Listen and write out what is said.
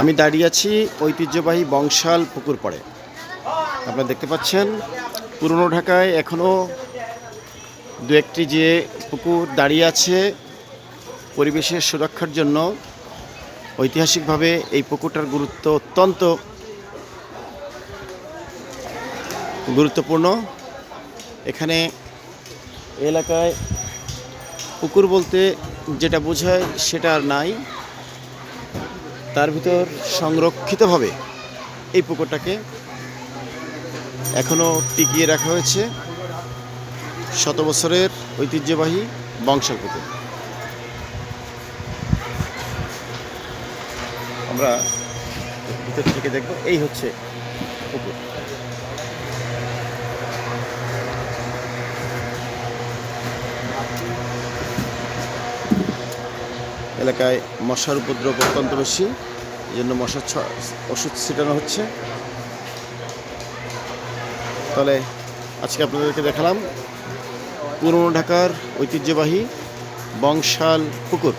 আমি দাঁড়িয়ে আছি ঐতিহ্যবাহী বংশাল পুকুর পড়ে। আপনারা দেখতে পাচ্ছেন, পুরনো ঢাকায় এখনও দু একটি যে পুকুর দাঁড়িয়ে আছে, পরিবেশের সুরক্ষার জন্য ঐতিহাসিকভাবে এই পুকুরটার গুরুত্ব অত্যন্ত গুরুত্বপূর্ণ। এখানে এলাকায় পুকুর বলতে যেটা বোঝায় সেটা আর নাই। তার ভিতর সংরক্ষিতভাবে এই পুকুরটাকে এখনও টিকিয়ে রাখা হয়েছে শত বছরের ঐতিহ্যবাহী বংশের পুকুর। আমরা ভিতর থেকে দেখব, এই হচ্ছে পুকুর। এলাকায় মশার উপদ্রব অত্যন্ত বেশি। এই জন্য মশার ওষুধ ছিটানো হচ্ছে। তাহলে আজকে আপনাদেরকে দেখালাম পুরনো ঢাকার ঐতিহ্যবাহী বংশাল পুকুর।